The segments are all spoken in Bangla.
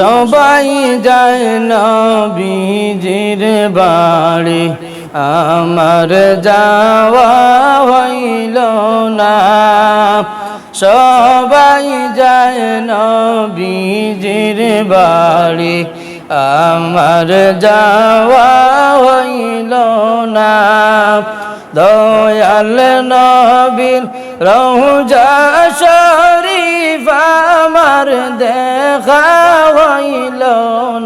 সবাই যায় নবীজির বাড়ি। আমার যাওয়া হইল না। সবাই যায় নবীজির বাড়ি। আমার যাওয়া হইল না। দয়াল নবীর রহুজা শরীফ আমার দেখা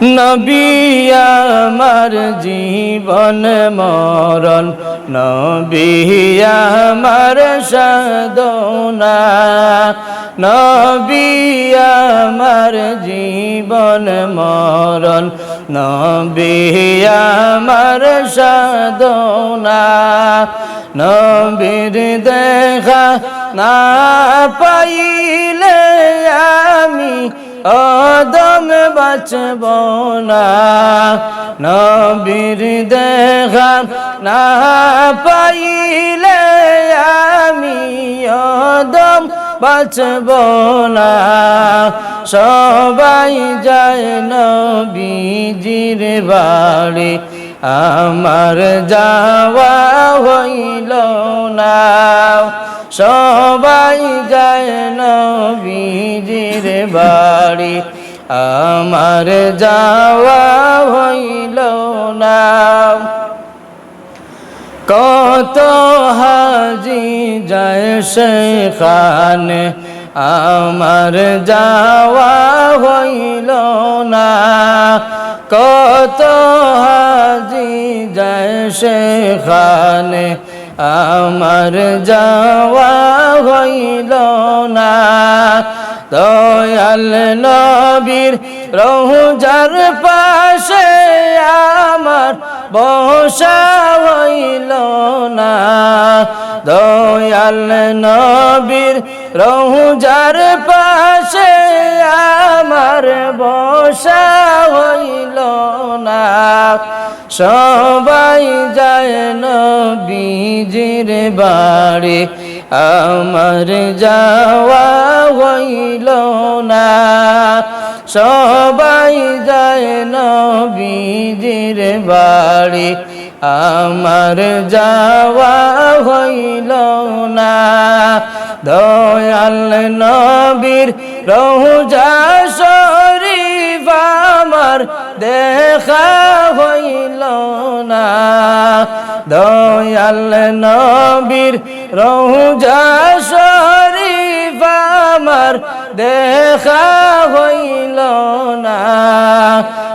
নবী আমার জীবন মরণ, নবী আমার সাধনা, নবী আমার জীবন মরণ, নবী আমার সাধনা, নবীর দেখা না পাইলে আমি অদম বাঁচব না, নবীর দেখা না পাইলে আমি অদম বাঁচব না। সবাই যায় নবীজির বাড়ি, আমার যাওয়া হইল না। সবাই যায় নবীজির বাড়ি। আমার যাওয়া হইল না। কত হাজি যায় সেখানে, আমার যাওয়া হইল না। কত হাজি যায় সেখানে, আমার যাওয়া হইল না। দয়াল নবীর রহুজার পাশে আমার বসা হইল না। দয়াল নবীর রহুজার পাশে আমার বসা হইল না। সবাই যায় নবীজির বাড়ি, আমার যাওয়া সবাই যায় নবীজির বাড়ি। আমার যাওয়া হইল না। দয়াল নবীর রহুজা শরীফ আমার দেখা হইল না। দয়াল নবীর রহুজা শরীফ আমার দেখা